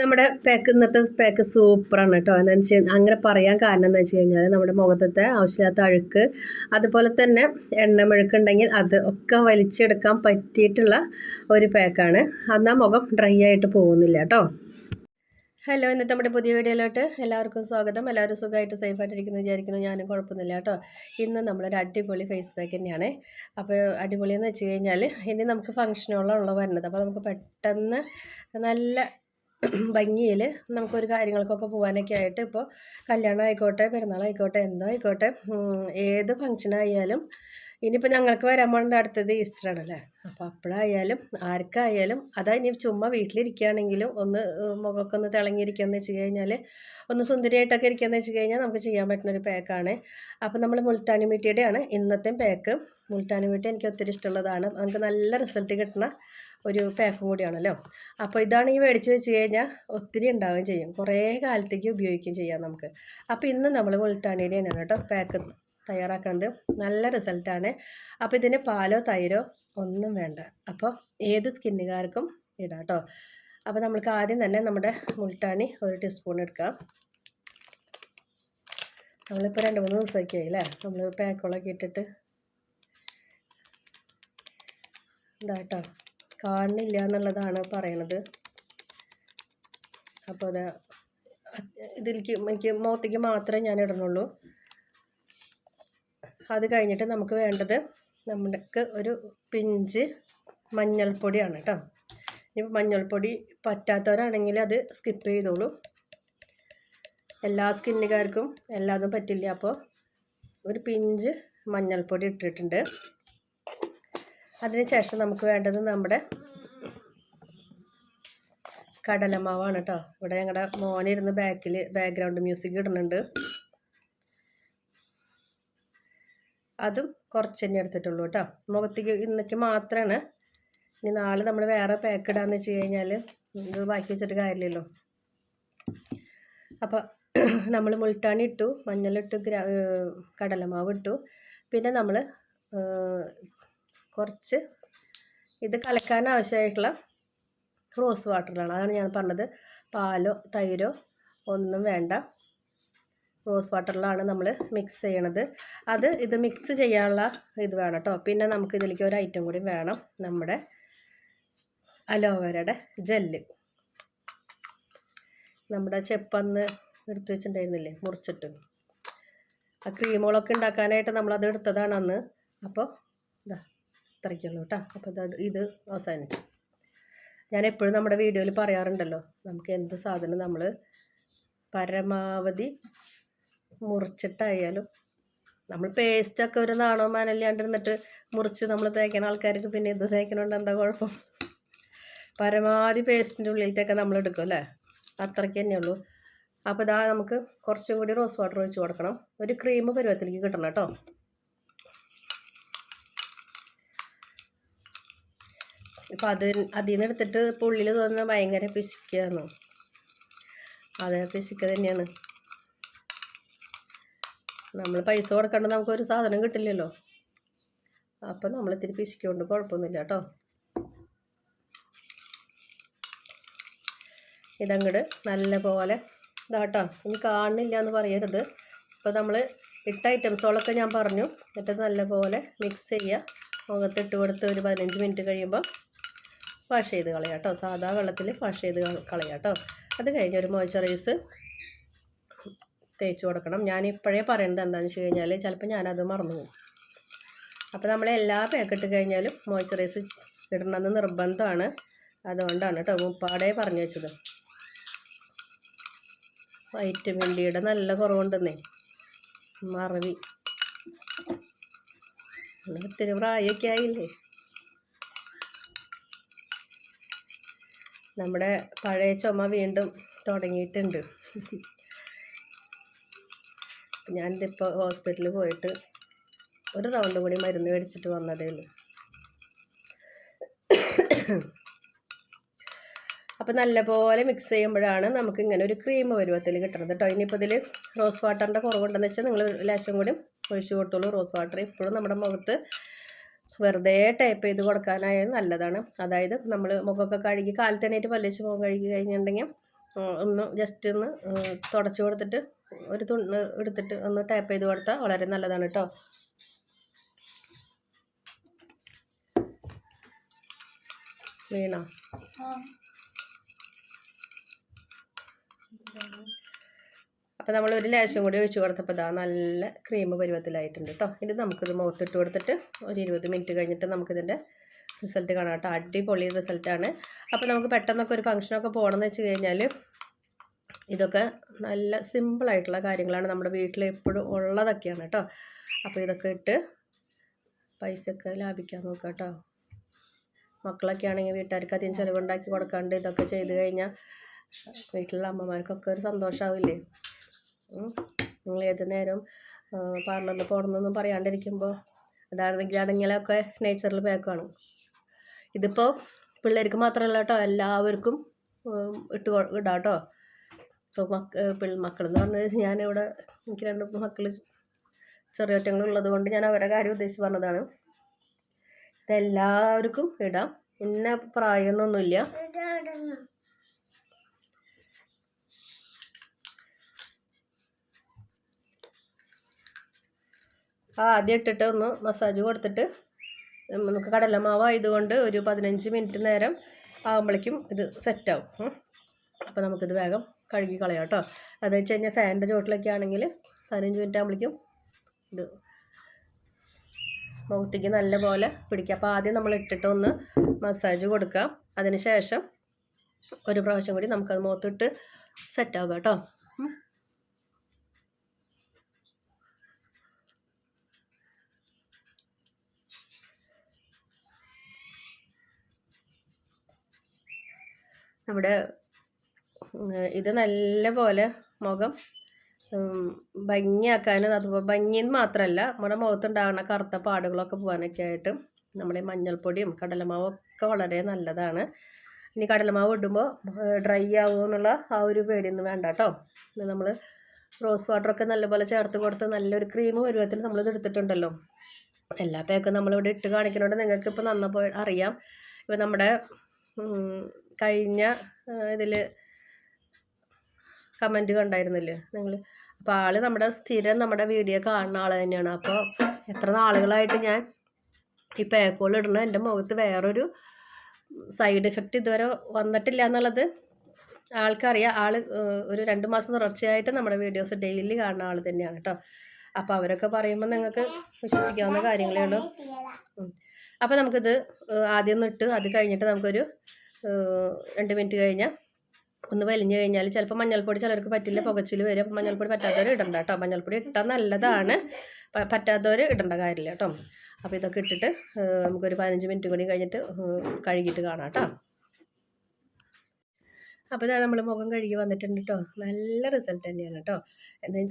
നമ്മുടെ പാക്ക് ഇന്നത്തെ പാക്ക് സൂപ്പറാണ് കേട്ടോ. എന്താ വെച്ചാൽ അങ്ങനെ പറയാൻ കാരണം എന്ന് വെച്ച് കഴിഞ്ഞാൽ നമ്മുടെ മുഖത്തത്തെ ആവശ്യമില്ലാത്ത അഴുക്ക് അതുപോലെ തന്നെ എണ്ണമെഴുക്ക് ഉണ്ടെങ്കിൽ അത് ഒക്കെ വലിച്ചെടുക്കാൻ പറ്റിയിട്ടുള്ള ഒരു പാക്കാണ് എന്നാൽ മുഖം ഡ്രൈ ആയിട്ട് പോകുന്നില്ല കേട്ടോ. ഹലോ ഇന്നത്തെ നമ്മുടെ പുതിയ വീഡിയോയിലോട്ട് എല്ലാവർക്കും സ്വാഗതം. എല്ലാവരും സുഖമായിട്ട് സേഫായിട്ടിരിക്കുന്നു വിചാരിക്കുന്നു. ഞാനും കുഴപ്പമൊന്നുമില്ല കേട്ടോ. ഇന്ന് നമ്മളൊരു അടിപൊളി ഫേസ് പാക്ക് തന്നെയാണ്. അപ്പോൾ അടിപൊളി എന്ന് വെച്ച് കഴിഞ്ഞാൽ ഇനി നമുക്ക് ഫംഗ്ഷനുകളുള്ള വരുന്നത്. അപ്പോൾ നമുക്ക് പെട്ടെന്ന് നല്ല ഭംഗിയിൽ നമുക്കൊരു കാര്യങ്ങൾക്കൊക്കെ പോകാനൊക്കെ ആയിട്ട് ഇപ്പോൾ കല്യാണം ആയിക്കോട്ടെ പെരുന്നാളായിക്കോട്ടെ എന്തോ ആയിക്കോട്ടെ ഏത് ഫങ്ഷനായാലും ഇനിയിപ്പോൾ ഞങ്ങൾക്ക് വരാൻ പോകുന്നത് അടുത്തത് ഈസ്റ്റർ ആണല്ലേ അപ്പോൾ അപ്പോഴായാലും ആർക്കായാലും അതാ ഇനി ചുമ്മാ വീട്ടിലിരിക്കുകയാണെങ്കിലും ഒന്ന് മുഖമൊക്കെ ഒന്ന് തിളങ്ങിയിരിക്കുകയെന്ന് വെച്ച് കഴിഞ്ഞാൽ ഒന്ന് സുന്ദരിയായിട്ടൊക്കെ ഇരിക്കുകയെന്ന് വെച്ച് കഴിഞ്ഞാൽ നമുക്ക് ചെയ്യാൻ പറ്റുന്ന ഒരു പാക്കാണ് അപ്പോൾ നമ്മൾ മുൾട്ടാനി മീട്ടിയുടെയാണ് ഇന്നത്തെ പാക്ക് മുൾട്ടാനി മീട്ടി എനിക്ക് ഒത്തിരി ഇഷ്ടമുള്ളതാണ്. നമുക്ക് നല്ല റിസൾട്ട് കിട്ടുന്ന ഒരു പാക്കും കൂടിയാണല്ലോ അപ്പോൾ ഇതാണ് ഈ മേടിച്ച് വെച്ച് കഴിഞ്ഞാൽ ഒത്തിരി ഉണ്ടാവുകയും ചെയ്യും. കുറേ കാലത്തേക്ക് ഉപയോഗിക്കുകയും ചെയ്യാം നമുക്ക്. അപ്പോൾ ഇന്ന് നമ്മൾ മുൾട്ടാണിയുടെ തന്നെയാണ് കേട്ടോ പാക്ക് തയ്യാറാക്കുന്നത് നല്ല റിസൾട്ടാണ്. അപ്പോൾ ഇതിന് പാലോ തൈരോ ഒന്നും വേണ്ട. അപ്പോൾ ഏത് സ്കിന്നുകാർക്കും ഇടാം കേട്ടോ അപ്പോൾ നമ്മൾക്ക് ആദ്യം തന്നെ നമ്മുടെ മുൾട്ടാണി ഒരു ടീസ്പൂൺ എടുക്കാം. നമ്മളിപ്പോൾ രണ്ട് മൂന്ന് ദിവസമൊക്കെ ആയില്ലേ? നമ്മൾ പാക്കോളൊക്കെ ഇട്ടിട്ട്. ഇതാട്ടോ കാണുന്നില്ല എന്നുള്ളതാണ് പറയണത്. അപ്പോൾ അത് ഇതിലേക്ക് എനിക്ക് മുഖത്തേക്ക് മാത്രമേ ഞാൻ ഇടണുള്ളൂ. അത് കഴിഞ്ഞിട്ട് നമുക്ക് വേണ്ടത് നമുക്ക് ഒരു പിഞ്ച് മഞ്ഞൾപ്പൊടിയാണ് കേട്ടോ. ഇനി മഞ്ഞൾപ്പൊടി പറ്റാത്തവരാണെങ്കിൽ അത് സ്കിപ്പ് ചെയ്തോളൂ. എല്ലാ സ്കിന്നുകാർക്കും എല്ലാതും പറ്റില്ല? അപ്പോൾ ഒരു പിഞ്ച് മഞ്ഞൾപ്പൊടി ഇട്ടിട്ടുണ്ട്. അതിന് ശേഷം നമുക്ക് വേണ്ടത് നമ്മുടെ കടലമാവാണ് കേട്ടോ. ഇവിടെ ഞങ്ങളുടെ മോനിരുന്ന് ബാക്കിൽ ബാക്ക്ഗ്രൗണ്ട് മ്യൂസിക് ഇടുന്നുണ്ട്. അതും കുറച്ച് തന്നെ എടുത്തിട്ടുള്ളൂ കേട്ടോ. മുഖത്തേക്ക് ഇന്നേക്ക് മാത്രമാണ് ഇനി നാളെ നമ്മൾ വേറെ പാക്ക് ഇടാന്ന് വെച്ച് കഴിഞ്ഞാൽ ഇത് ബാക്കി വെച്ചിട്ട് കാര്യമില്ലല്ലോ. അപ്പോൾ നമ്മൾ മുൾട്ടാണി ഇട്ടു മഞ്ഞളിട്ടു ഗ്രാ കടലമാവ് ഇട്ടു. പിന്നെ നമ്മൾ കുറച്ച് ഇത് കലക്കാൻ ആവശ്യമായിട്ടുള്ള റോസ് വാട്ടറിലാണ്. അതാണ് ഞാൻ പറഞ്ഞത്. പാലോ തൈരോ ഒന്നും വേണ്ട. റോസ് വാട്ടറിലാണ് നമ്മൾ മിക്സ് ചെയ്യണത്. അത് ഇത് മിക്സ് ചെയ്യാനുള്ള ഇത് വേണം കേട്ടോ പിന്നെ നമുക്ക് ഇതിലേക്ക് ഒരു ഐറ്റം കൂടി വേണം. നമ്മുടെ അലോവേരയുടെ ജെല്ല്. നമ്മുടെ ചെപ്പന്ന് എടുത്ത് വെച്ചിട്ടുണ്ടായിരുന്നില്ലേ? മുറിച്ചിട്ട്. ആ ക്രീമുകളൊക്കെ ഉണ്ടാക്കാനായിട്ട് നമ്മളത് എടുത്തതാണ് അന്ന്. അപ്പോൾ ഇതാ ഇത്രയ്ക്കുള്ളൂ കേട്ടോ അപ്പോൾ ഇത് ഇത് അവസാനിച്ചു. ഞാൻ എപ്പോഴും നമ്മുടെ വീഡിയോയിൽ പറയാറുണ്ടല്ലോ നമുക്ക് എന്ത് സാധനം നമ്മൾ പരമാവധി മുറിച്ചിട്ടായാലും നമ്മൾ പേസ്റ്റൊക്കെ ഒരു നാണോ മുറിച്ച് നമ്മൾ തേക്കണ ആൾക്കാർക്ക് പിന്നെ ഇത് തേക്കണോണ്ട് എന്താ കുഴപ്പം? പരമാവധി പേസ്റ്റിന്റെ ഉള്ളിലത്തേക്ക് നമ്മൾ എടുക്കും അല്ലേ? അത്രയ്ക്ക് തന്നെ ഉള്ളൂ. അപ്പോൾ ഇതാ നമുക്ക് കുറച്ചും കൂടി റോസ് വാട്ടർ ഒഴിച്ച് കൊടുക്കണം. ഒരു ക്രീം പരുവത്തിലേക്ക് കിട്ടണം കേട്ടോ. ഇപ്പം അത് അതിൽ നിന്ന് എടുത്തിട്ട് പുള്ളിൽ തോന്നുന്ന ഭയങ്കര പിശിക്കുകയാണ് അതെ പിശിക്ക തന്നെയാണ്. നമ്മൾ പൈസ കൊടുക്കാണ്ട് നമുക്കൊരു സാധനം കിട്ടില്ലല്ലോ. അപ്പം നമ്മൾ ഇത്തിരി പിശിക്കൊണ്ട് കുഴപ്പമൊന്നുമില്ല കേട്ടോ. ഇതങ്ങട് നല്ല പോലെ ഇതാട്ടോ ഇനി കാണുന്നില്ല എന്ന് പറയരുത്. ഇപ്പോൾ നമ്മൾ ഇട്ട ഐറ്റംസുകളൊക്കെ ഞാൻ പറഞ്ഞു. എന്നിട്ട് നല്ല പോലെ മിക്സ് ചെയ്യുക മുഖത്തിട്ട് കൊടുത്ത് ഒരു പതിനഞ്ച് മിനിറ്റ് കഴിയുമ്പോൾ വാഷ് ചെയ്ത് കളയാം കേട്ടോ. സാധാ വെള്ളത്തിൽ വാഷ് ചെയ്ത് കളയാം കേട്ടോ. അത് കഴിഞ്ഞ് ഒരു മോയ്സ്ചറൈസ് തേച്ച് കൊടുക്കണം. ഞാൻ ഇപ്പോഴേ പറയുന്നത് എന്താണെന്ന് വെച്ച് കഴിഞ്ഞാൽ ചിലപ്പോൾ ഞാനത് മറന്നു പോകും അപ്പോൾ നമ്മൾ എല്ലാ പാക്കറ്റ് കഴിഞ്ഞാലും മോയ്സ്ചറൈസ് ഇടണമെന്ന് നിർബന്ധമാണ്. അതുകൊണ്ടാണ് കേട്ടോ മുപ്പാടെ പറഞ്ഞു വെച്ചത്. വൈറ്റമിൻ ഡിയുടെ നല്ല കുറവുണ്ടെന്നേ. മറവി. ഒത്തിരി പ്രായമൊക്കെ ആയില്ലേ? നമ്മുടെ പഴയ ചുമ വീണ്ടും തുടങ്ങിയിട്ടുണ്ട്. ഞാനിതിപ്പോൾ ഹോസ്പിറ്റലിൽ പോയിട്ട് ഒരു റൗണ്ട് കൂടി മരുന്ന് മേടിച്ചിട്ട് വന്നതേ ഉള്ളൂ. അപ്പോൾ നല്ലപോലെ മിക്സ് ചെയ്യുമ്പോഴാണ് നമുക്ക് ഇങ്ങനെ ഒരു ക്രീം പരുവത്തിൽ കിട്ടുന്നത് കേട്ടോ ഇനിയിപ്പോൾ ഇതിൽ റോസ് വാട്ടറിന്റെ കുറവുണ്ടെന്ന് വെച്ചാൽ നിങ്ങൾ ലേശം കൂടി ഒഴിച്ചു കൊടുത്തോളൂ. റോസ് വാട്ടർ ഇപ്പോഴും നമ്മുടെ മുഖത്ത് വെറുതെ ടൈപ്പ് ചെയ്ത് കൊടുക്കാനായാലും നല്ലതാണ്. അതായത് നമ്മൾ മുഖമൊക്കെ കഴുകി കാലത്തണേറ്റ് പല്ലിച്ച് മുഖം കഴുകി കഴിഞ്ഞിട്ടുണ്ടെങ്കിൽ ഒന്ന് ജസ്റ്റ് ഒന്ന് തുടച്ച് കൊടുത്തിട്ട് ഒരു തുണ്ട് എടുത്തിട്ട് ഒന്ന് ടാപ്പ് ചെയ്ത് കൊടുത്താൽ വളരെ നല്ലതാണ് കേട്ടോ വീണോ? അപ്പോൾ നമ്മൾ ഒരു ലേശം കൂടി ഒഴിച്ച് കൊടുത്തപ്പോൾ ഇതാ നല്ല ക്രീം പരുവത്തിലായിട്ടുണ്ട് കേട്ടോ ഇത് നമുക്കിത് മൗത്തിട്ട് കൊടുത്തിട്ട് ഒരു ഇരുപത് മിനിറ്റ് കഴിഞ്ഞിട്ട് നമുക്കിതിന്റെ റിസൾട്ട് കാണാം കേട്ടോ അടിപൊളി റിസൾട്ടാണ് അപ്പോൾ നമുക്ക് പെട്ടെന്നൊക്കെ ഒരു ഫംഗ്ഷനൊക്കെ പോകണമെന്ന് വെച്ച് കഴിഞ്ഞാൽ ഇതൊക്കെ നല്ല സിമ്പിളായിട്ടുള്ള കാര്യങ്ങളാണ് നമ്മുടെ വീട്ടിൽ എപ്പോഴും ഉള്ളതൊക്കെയാണ് കേട്ടോ. അപ്പോൾ ഇതൊക്കെ ഇട്ട് പൈസയൊക്കെ ലാഭിക്കാൻ നോക്കാം കേട്ടോ. മക്കളൊക്കെ ആണെങ്കിൽ വീട്ടുകാർക്ക് അധികം ചിലവുണ്ടാക്കി കൊടുക്കാണ്ട് ഇതൊക്കെ ചെയ്ത് കഴിഞ്ഞാൽ വീട്ടിലുള്ള അമ്മമാർക്കൊക്കെ ഒരു സന്തോഷമാവില്ലേ നിങ്ങൾ ഏത് നേരം പാർലറിൽ പോകണമെന്നൊന്നും പറയാണ്ടിരിക്കുമ്പോൾ അതാണെങ്കിലാണെങ്കിലൊക്കെ നേച്ചറിൽ പാക്കാണ്. ഇതിപ്പോൾ പിള്ളേർക്ക് മാത്രമല്ല കേട്ടോ എല്ലാവർക്കും ഇട്ട് ഇടാം കേട്ടോ. ഇപ്പോൾ മക്ക മക്കളെന്ന് പറഞ്ഞത് ഞാനിവിടെ എനിക്ക് രണ്ട് മക്കൾ ചെറിയ ഒറ്റങ്ങളുള്ളത് കൊണ്ട് ഞാൻ അവരുടെ കാര്യം ഉദ്ദേശിച്ച് പറഞ്ഞതാണ്. ഇതെല്ലാവർക്കും ഇടാം. ഇന്ന പ്രായമൊന്നുമില്ല. ആദ്യം ഇട്ടിട്ട് ഒന്ന് മസാജ് കൊടുത്തിട്ട് നമുക്ക് കടലമാവ് ആയതുകൊണ്ട് ഒരു പതിനഞ്ച് മിനിറ്റ് നേരം ആകുമ്പോഴേക്കും ഇത് സെറ്റാവും അപ്പോൾ നമുക്കിത് വേഗം കഴുകി കളയാം കേട്ടോ. അത് വെച്ച് കഴിഞ്ഞാൽ ഫാനിന്റെ ചോട്ടിലൊക്കെ ആണെങ്കിൽ പതിനഞ്ച് മിനിറ്റ് ആകുമ്പോഴേക്കും ഇത് മുഖത്തേക്ക് നല്ല പോലെ പിടിക്കുക അപ്പോൾ ആദ്യം നമ്മൾ ഇട്ടിട്ട് ഒന്ന് മസാജ് കൊടുക്കാം അതിന് ശേഷം ഒരു പ്രാവശ്യം കൂടി നമുക്കത് മുഖത്തിട്ട് സെറ്റാവുക കേട്ടോ. നമ്മുടെ ഇത് നല്ല പോലെ മുഖം ഭംഗിയാക്കാനും അതുപോലെ ഭംഗിന്ന് മാത്രമല്ല നമ്മുടെ മുഖത്തുണ്ടാകുന്ന കറുത്ത പാടുകളൊക്കെ പോകാനൊക്കെ ആയിട്ട് നമ്മുടെ മഞ്ഞൾപ്പൊടിയും കടലമാവും ഒക്കെ വളരെ നല്ലതാണ്. ഇനി കടലമാവ് ഇടുമ്പോൾ ഡ്രൈ ആവുമോ എന്നുള്ള ആ ഒരു പേടിയൊന്നും വേണ്ട കേട്ടോ നമ്മൾ റോസ് വാട്ടറൊക്കെ നല്ലപോലെ ചേർത്ത് കൊടുത്ത് നല്ലൊരു ക്രീം പരുവത്തിൽ നമ്മളിത് എടുത്തിട്ടുണ്ടല്ലോ. എല്ലാ പേക്കും നമ്മളിവിടെ ഇട്ട് കാണിക്കുന്നുണ്ട് നിങ്ങൾക്ക് ഇപ്പോൾ നന്നപ്പോൾ അറിയാം. ഇപ്പോൾ നമ്മുടെ കഴിഞ്ഞ ഇതിൽ കമന്റ് കണ്ടായിരുന്നില്ലേ നിങ്ങൾ അപ്പോൾ ആൾ നമ്മുടെ സ്ഥിരം നമ്മുടെ വീഡിയോ കാണുന്ന ആൾ തന്നെയാണ്. അപ്പോൾ എത്ര നാളുകളായിട്ട് ഞാൻ ഈ പേക്കോൾ ഇടുന്ന എന്റെ മുഖത്ത് വേറൊരു സൈഡ് എഫക്റ്റ് ഇതുവരെ വന്നിട്ടില്ല എന്നുള്ളത് ആൾക്കറിയാം. ആൾ ഒരു രണ്ട് മാസം തുടർച്ചയായിട്ട് നമ്മുടെ വീഡിയോസ് ഡെയിലി കാണുന്ന ആൾ തന്നെയാണ് കേട്ടോ അപ്പോൾ അവരൊക്കെ പറയുമ്പോൾ നിങ്ങൾക്ക് വിശ്വസിക്കാവുന്ന കാര്യങ്ങളേ ഉള്ളൂ. അപ്പോൾ നമുക്കിത് ആദ്യം നിട്ട് അത് കഴിഞ്ഞിട്ട് നമുക്കൊരു രണ്ട് മിനിറ്റ് കഴിഞ്ഞാൽ ഒന്ന് വലിഞ്ഞു കഴിഞ്ഞാൽ ചിലപ്പോൾ മഞ്ഞൾപ്പൊടി ചിലർക്ക് പറ്റില്ല പുകച്ചിൽ വരും. അപ്പോൾ മഞ്ഞൾപ്പൊടി പറ്റാത്തവർ ഇടണ്ട കേട്ടോ മഞ്ഞൾപ്പൊടി ഇട്ടാൽ നല്ലതാണ്. പറ്റാത്തവർ ഇടേണ്ട കാര്യമില്ല കേട്ടോ അപ്പോൾ ഇതൊക്കെ ഇട്ടിട്ട് നമുക്കൊരു പതിനഞ്ച് മിനിറ്റ് കൂടി കഴിഞ്ഞിട്ട് കഴുകിയിട്ട് കാണാം കേട്ടോ അപ്പോൾ ഇതാ നമ്മൾ മുഖം കഴുകി വന്നിട്ടുണ്ട് കേട്ടോ നല്ല റിസൾട്ട് തന്നെയാണ് കേട്ടോ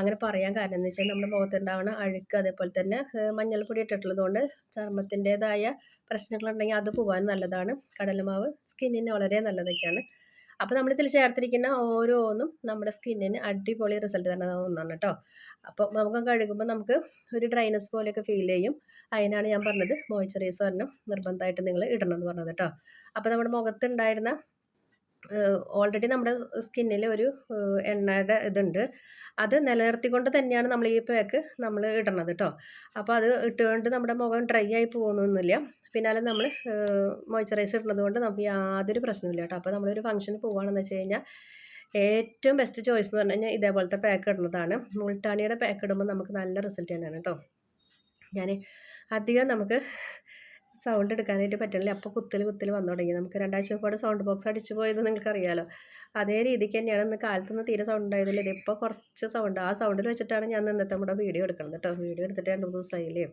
അങ്ങനെ പറയാൻ കാരണം എന്ന് വെച്ചാൽ നമ്മുടെ മുഖത്തുണ്ടാവുന്ന അഴുക്ക് അതേപോലെ തന്നെ മഞ്ഞൾപ്പൊടി ഇട്ടിട്ടുള്ളത് കൊണ്ട് ചർമ്മത്തിന്റേതായ പ്രശ്നങ്ങളുണ്ടെങ്കിൽ അത് പോകാൻ നല്ലതാണ്. കടലമാവ് സ്കിന്നിന് വളരെ നല്ലതൊക്കെയാണ്. അപ്പോൾ നമ്മളിതിൽ ചേർത്തിരിക്കുന്ന ഓരോന്നും നമ്മുടെ സ്കിന്നിന് അടിപൊളി റിസൾട്ട് തന്നെ ഒന്നാണ് കേട്ടോ അപ്പോൾ നമുക്ക് കഴുകുമ്പോൾ നമുക്ക് ഒരു ഡ്രൈനസ് പോലെയൊക്കെ ഫീൽ ചെയ്യും. അതിനാണ് ഞാൻ പറഞ്ഞത് മോയ്സ്ചറൈസർ നിർബന്ധമായിട്ട് നിങ്ങൾ ഇടണം എന്ന് പറഞ്ഞത് കേട്ടോ അപ്പോൾ നമ്മുടെ മുഖത്തുണ്ടായിരുന്ന ഓൾറെഡി നമ്മുടെ സ്കിന്നിൽ ഒരു എണ്ണയുടെ ഇതുണ്ട്. അത് നിലനിർത്തിക്കൊണ്ട് തന്നെയാണ് നമ്മൾ ഈ പാക്ക് നമ്മൾ ഇടണത് കേട്ടോ അപ്പോൾ അത് ഇട്ടുകൊണ്ട് നമ്മുടെ മുഖം ഡ്രൈ ആയി പോകുന്നൊന്നുമില്ല. പിന്നാലെ നമ്മൾ മോയ്സ്ചറൈസർ ഇടുന്നത് കൊണ്ട് നമുക്ക് യാതൊരു പ്രശ്നമില്ല കേട്ടോ അപ്പോൾ നമ്മളൊരു ഫംഗ്ഷന് പോകുകയാണെന്ന് വെച്ച് കഴിഞ്ഞാൽ ഏറ്റവും ബെസ്റ്റ് ചോയ്സ് എന്ന് പറഞ്ഞു കഴിഞ്ഞാൽ ഇതേപോലത്തെ പാക്ക് ഇടുന്നതാണ്. മുൾട്ടാണിയുടെ പാക്ക് ഇടുമ്പോൾ നമുക്ക് നല്ല റിസൾട്ട് തന്നെയാണ് കേട്ടോ ഞാൻ അധികം നമുക്ക് സൗണ്ട് എടുക്കാനായിട്ട് പറ്റണില്ല. അപ്പോൾ കുത്തൽ കുത്തൽ വന്നു തുടങ്ങി. നമുക്ക് രണ്ടാഴ്ച മുമ്പോട് സൗണ്ട് ബോക്സ് അടിച്ചു പോയത് നിങ്ങൾക്കറിയാലോ. അതേ രീതിക്ക് തന്നെയാണ് ഇന്ന് കാലത്തൊന്നും തീരെ സൗണ്ട് ഉണ്ടായിരുന്നില്ല. ഇതിപ്പോൾ കുറച്ച് സൗണ്ട് ആ സൗണ്ടിൽ വെച്ചിട്ടാണ് ഞാൻ ഇന്നത്തെ നമ്മുടെ വീഡിയോ എടുക്കുന്നത് കേട്ടോ. വീഡിയോ എടുത്തിട്ട് രണ്ട് മൂന്ന് ദിവസമായില്ലേ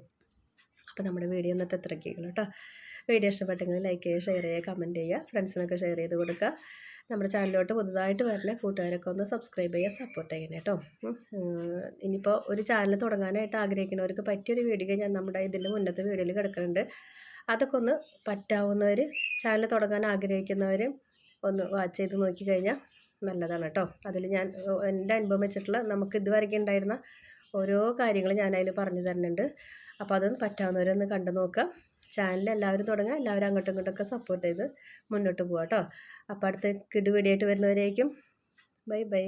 അപ്പോൾ നമ്മുടെ വീഡിയോ ഇന്നത്തെ എത്രയ്ക്കുള്ളൂ കേട്ടോ? വീഡിയോ ഇഷ്ടപ്പെട്ടെങ്കിൽ ലൈക്ക് ചെയ്യുക ഷെയർ ചെയ്യുക കമന്റ് ചെയ്യുക ഫ്രണ്ട്സിനൊക്കെ ഷെയർ ചെയ്ത് കൊടുക്കുക. നമ്മുടെ ചാനലിലോട്ട് പുതുതായിട്ട് വരുന്ന കൂട്ടുകാരൊക്കെ ഒന്ന് സബ്സ്ക്രൈബ് ചെയ്യുക സപ്പോർട്ട് ചെയ്യണം കേട്ടോ. ഇനിയിപ്പോൾ ഒരു ചാനൽ തുടങ്ങാനായിട്ട് ആഗ്രഹിക്കുന്നവർക്ക് പറ്റിയൊരു വീഡിയോ ഞാൻ നമ്മുടെ ഇതിന്റെ മുന്നത്തെ വീഡിയോയിൽ കിടക്കുന്നുണ്ട്. അതൊക്കെ ഒന്ന് പറ്റാവുന്നവർ ചാനൽ തുടങ്ങാൻ ആഗ്രഹിക്കുന്നവർ ഒന്ന് വാച്ച് ചെയ്ത് നോക്കിക്കഴിഞ്ഞാൽ നല്ലതാണ് കേട്ടോ അതിൽ ഞാൻ എന്റെ അനുഭവം വെച്ചിട്ടുള്ള നമുക്ക് ഇതുവരെയ്ക്ക് ഉണ്ടായിരുന്ന ഓരോ കാര്യങ്ങളും ഞാൻ അതിൽ പറഞ്ഞു തരുന്നുണ്ട്. അപ്പോൾ അതൊന്ന് പറ്റാവുന്നവരൊന്ന് കണ്ടു നോക്കുക ചാനൽ എല്ലാവരും തുടങ്ങുക എല്ലാവരും അങ്ങോട്ടും ഇങ്ങോട്ടൊക്കെ സപ്പോർട്ട് ചെയ്ത് മുന്നോട്ട് പോകാം കേട്ടോ അപ്പോൾ അടുത്ത കിടുപിടിയായിട്ട് വരുന്നവരായിരിക്കും ബൈ ബൈ